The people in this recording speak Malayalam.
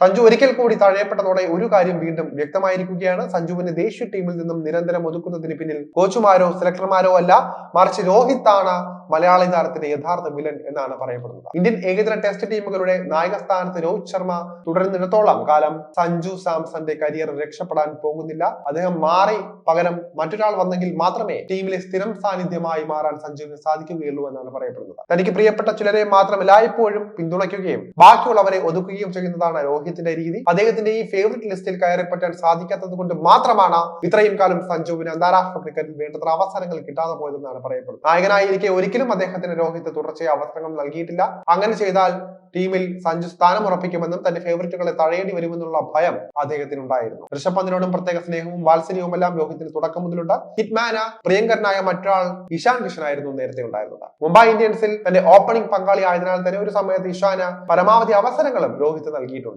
സഞ്ജു ഒരിക്കൽ കൂടി തഴയപ്പെട്ടതോടെ ഒരു കാര്യം വീണ്ടും വ്യക്തമായിരിക്കുകയാണ്. സഞ്ജുവിനെ ദേശീയ ടീമിൽ നിന്നും നിരന്തരം ഒതുക്കുന്നതിന് പിന്നിൽ കോച്ചുമാരോ സെലക്ടർമാരോ അല്ല. മറിച്ച് രോഹിത് ആണ് മലയാളി താരത്തിന്റെ യഥാർത്ഥ വിലൻ എന്നാണ് പറയപ്പെടുന്നത്. ഇന്ത്യൻ ഏകദിന ടെസ്റ്റ് ടീമുകളുടെ നായക സ്ഥാനത്ത് രോഹിത് ശർമ്മ തുടരുന്നിടത്തോളം കാലം സഞ്ജു സാംസന്റെ കരിയർ രക്ഷപ്പെടാൻ പോകുന്നില്ല. അദ്ദേഹം മാറി പകരം മറ്റൊരാൾ വന്നെങ്കിൽ മാത്രമേ ടീമിലെ സ്ഥിരം സാന്നിധ്യമായി മാറാൻ സഞ്ജുവിന് സാധിക്കുകയുള്ളൂ എന്നാണ് പറയപ്പെടുന്നത്. തനിക്ക് പ്രിയപ്പെട്ട ചിലരെ മാത്രം എല്ലായ്പ്പോഴും പിന്തുണയ്ക്കുകയും ബാക്കിയുള്ളവരെ ഒതുക്കുകയും ചെയ്യുന്നതാണ് രോഹിത്തിന്റെ രീതി. അദ്ദേഹത്തിന്റെ ഈ ഫേവറേറ്റ് ലിസ്റ്റിൽ കയറിപ്പറ്റാൻ സാധിക്കാത്തത് കൊണ്ട് മാത്രമാണ് ഇത്രയും കാലം സഞ്ജുവിന് അന്താരാഷ്ട്ര ക്രിക്കറ്റിൽ വേണ്ടത്ര അവസരങ്ങൾ കിട്ടാതെ പോയതെന്നാണ് പറയപ്പെടുന്നത്. നായകനായിരിക്കെ ഒരിക്കലും അദ്ദേഹത്തിന് രോഹിത് തുടർച്ചയായ അവസരങ്ങൾ നൽകിയിട്ടില്ല. അങ്ങനെ ചെയ്താൽ ടീമിൽ സഞ്ജു സ്ഥാനം ഉറപ്പിക്കുമെന്നും തന്റെ ഫേവറേറ്റുകളെ തഴയേണ്ടി വരുമെന്നുള്ള ഭയം അദ്ദേഹത്തിന് ഉണ്ടായിരുന്നു ഋഷഭ് പന്തിനോടും പ്രത്യേക സ്നേഹവും വാത്സല്യവും എല്ലാം രോഹിത്തിന് തുടക്കം മുതലുണ്ട്. ഹിറ്റ്മാന പ്രിയങ്കരനായ മറ്റൊരാൾ ഇഷാൻ കിഷൻ ആയിരുന്നു നേരത്തെ ഉണ്ടായിരുന്നത്. മുംബൈ ഇന്ത്യൻസിൽ തന്റെ ഓപ്പണിംഗ് പങ്കാളി ആയതിനാൽ തന്നെ ഒരു സമയത്ത് ഇഷാന പരമാവധി അവസരങ്ങളും രോഹിത് നൽകിയിട്ടുണ്ട്.